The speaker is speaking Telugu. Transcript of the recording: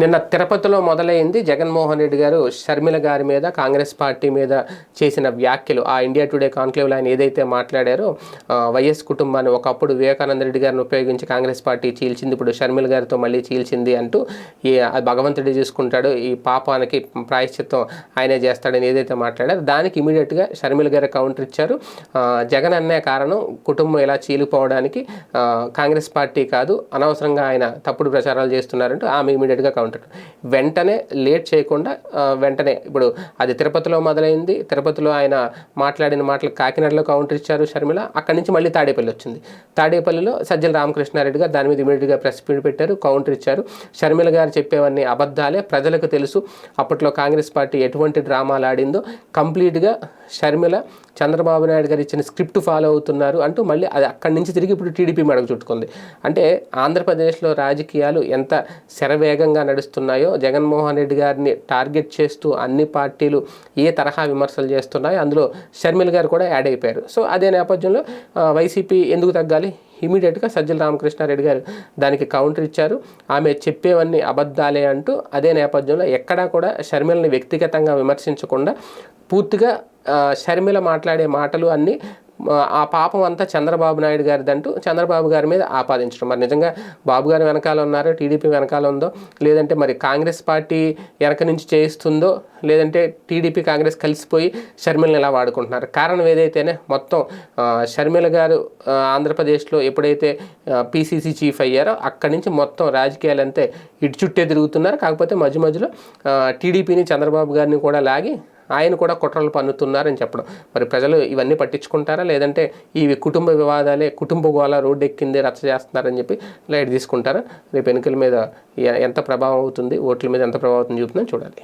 నిన్న తిరుపతిలో మొదలైంది జగన్మోహన్ రెడ్డి గారు షర్మిల గారి మీద కాంగ్రెస్ పార్టీ మీద చేసిన వ్యాఖ్యలు. ఆ ఇండియా టుడే కాన్క్లేవ్లో ఆయన ఏదైతే మాట్లాడారో వైఎస్ కుటుంబాన్ని ఒకప్పుడు వివేకానంద రెడ్డి గారిని ఉపయోగించి కాంగ్రెస్ పార్టీ చీల్చింది ఇప్పుడు షర్మిల గారితో మళ్ళీ చీల్చింది అంటూ ఈ భగవంతుడి భగవంతుడే చూసుకుంటాడు. ఈ పాపానికి ప్రాయశ్చిత్తం ఆయనే చేస్తాడని ఏదైతే మాట్లాడారో దానికి ఇమీడియట్గా షర్మిల గారు కౌంటర్ ఇచ్చారు. జగన్ అన్నే కారణం కుటుంబం ఇలా చీలిపోవడానికి కాంగ్రెస్ పార్టీ కాదు అనవసరంగా ఆయన తప్పుడు ప్రచారాలు చేస్తున్నారంటూ ఆమె ఇమీడియట్గా కౌంటర్ వెంటనే లేట్ చేయకుండా వెంటనే ఇప్పుడు అది తిరుపతిలో మొదలైంది. తిరుపతిలో ఆయన మాట్లాడిన మాటలు కాకినాడలో కౌంటర్ ఇచ్చారు షర్మిల. అక్కడి నుంచి మళ్ళీ తాడేపల్లి వచ్చింది. తాడేపల్లిలో సజ్జల రామకృష్ణారెడ్డి గారు దాని మీద ఇమీడియట్గా ప్రెస్ మీట్ పెట్టారు కౌంటర్ ఇచ్చారు. షర్మిల గారు చెప్పేవన్నీ అబద్ధాలే. ప్రజలకు తెలుసు. అప్పట్లో కాంగ్రెస్ పార్టీ ఎటువంటి డ్రామాలు ఆడిందో కంప్లీట్గా షర్మిల చంద్రబాబు నాయుడు గారు ఇచ్చిన స్క్రిప్ట్ ఫాలో అవుతున్నారు అంటూ మళ్ళీ అది అక్కడి నుంచి తిరిగి ఇప్పుడు టీడీపీ మెడకు చుట్టుకుంది. అంటే ఆంధ్రప్రదేశ్లో రాజకీయాలు ఎంత శరవేగంగా నడుస్తున్నాయో జగన్మోహన్ రెడ్డి గారిని టార్గెట్ చేస్తూ అన్ని పార్టీలు ఏ తరహా విమర్శలు చేస్తున్నాయో అందులో షర్మిల గారు కూడా యాడ్ అయిపోయారు. సో అదే నేపథ్యంలో వైసీపీ ఎందుకు తగ్గాలి? ఇమీడియట్గా సజ్జల రామకృష్ణారెడ్డి గారు దానికి కౌంటర్ ఇచ్చారు. ఆమె చెప్పేవన్నీ అబద్ధాలే అంటూ అదే నేపథ్యంలో ఎక్కడా కూడా షర్మిలని వ్యక్తిగతంగా విమర్శించకుండా పూర్తిగా షర్మిల మాట్లాడే మాటలు అన్నీ ఆ, పాపం అంతా చంద్రబాబు నాయుడు గారిదంటూ చంద్రబాబు గారి మీద ఆపాదించడం. మరి నిజంగా బాబు గారు వెనకాల ఉన్నారో? టీడీపీ వెనకాల ఉందో? లేదంటే మరి కాంగ్రెస్ పార్టీ వెనక నుంచి చేయిస్తుందో? లేదంటే టీడీపీ కాంగ్రెస్ కలిసిపోయి షర్మిలను ఎలా వాడుకుంటున్నారు? కారణం ఏదైతేనే మొత్తం షర్మిల గారు ఆంధ్రప్రదేశ్లో ఎప్పుడైతే పీసీసీ చీఫ్ అయ్యారో అక్కడి నుంచి మొత్తం రాజకీయాలు అంతే ఇటు చుట్టే తిరుగుతున్నారు. కాకపోతే మధ్య మధ్యలో టీడీపీని చంద్రబాబు గారిని కూడా లాగి ఆయన కూడా కుట్రలు పన్నుతున్నారని చెప్పడం. మరి ప్రజలు ఇవన్నీ పట్టించుకుంటారా? లేదంటే ఇవి కుటుంబ వివాదాలే కుటుంబ గోళ రోడ్డు ఎక్కింది రచ్చ చేస్తున్నారని చెప్పి లైట్ తీసుకుంటారా? రేపు ఎన్నికల మీద ఎంత ప్రభావం అవుతుంది? ఓట్ల మీద ఎంత ప్రభావం అవుతుంది చూపుతుందని చూడాలి.